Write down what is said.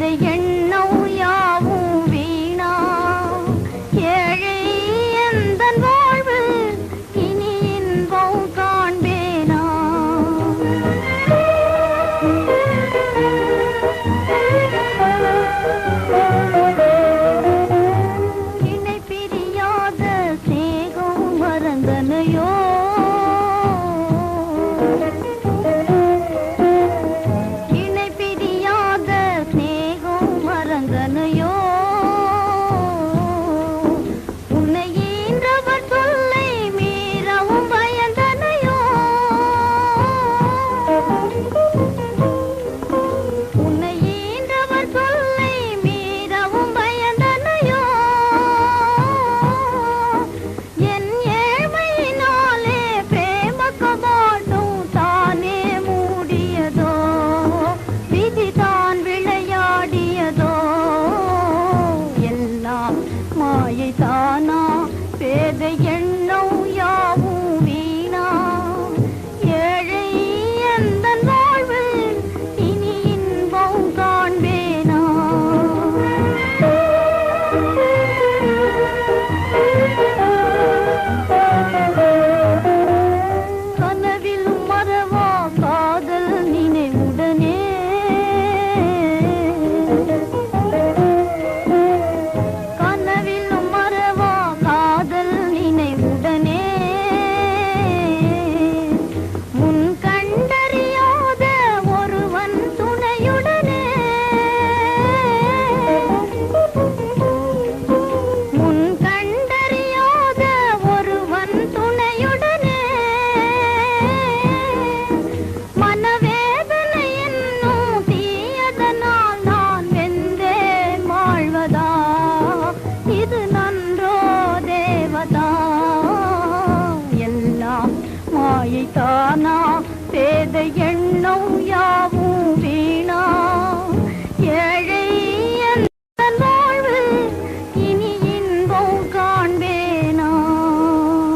பேதை எண்ணம் தானா பேத எண்ணம் யாவும்